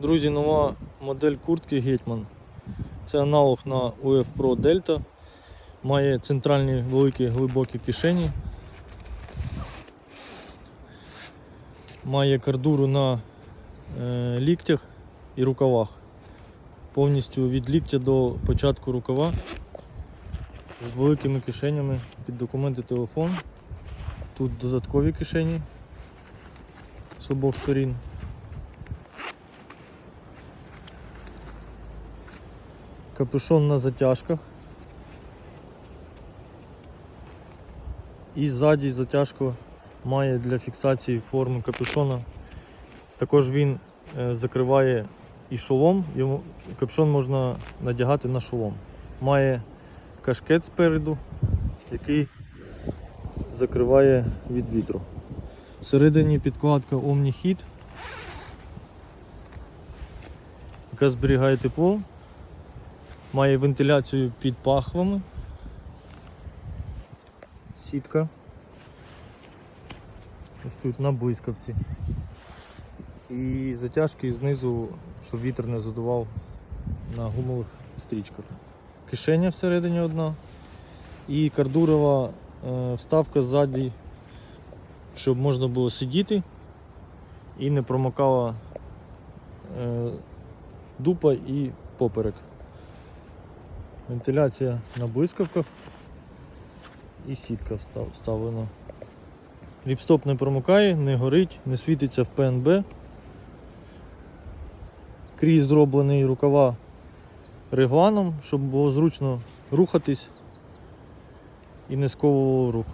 Друзі, нова модель куртки Гетьман. Це аналог на UF Pro Delta. Має центральні великі глибокі кишені. Має кардуру на е, ліктях і рукавах. Повністю від ліктя до початку рукава з великими кишенями під документи телефон. Тут додаткові кишені з обох сторін. Капюшон на затяжках. І ззаді затяжку має для фіксації форми капюшона. Також він е, закриває і шолом, йому капюшон можна надягати на шолом. Має кашкет спереду, який закриває від вітру. Всередині підкладка Omni-Heat, яка зберігає тепло, має вентиляцію під пахвами, сітка. Ось тут на блискавці. І затяжки знизу, щоб вітер не задував на гумових стрічках. Кишеня всередині одна і кардурова е, вставка ззаді, щоб можна було сидіти і не промокала е, дупа і поперек. Вентиляція на блискавках і сітка вставлена. Ріпстоп не промокає, не горить, не світиться в ПНБ. Крій зроблений рукава регланом, щоб було зручно рухатись і не сковувало рух.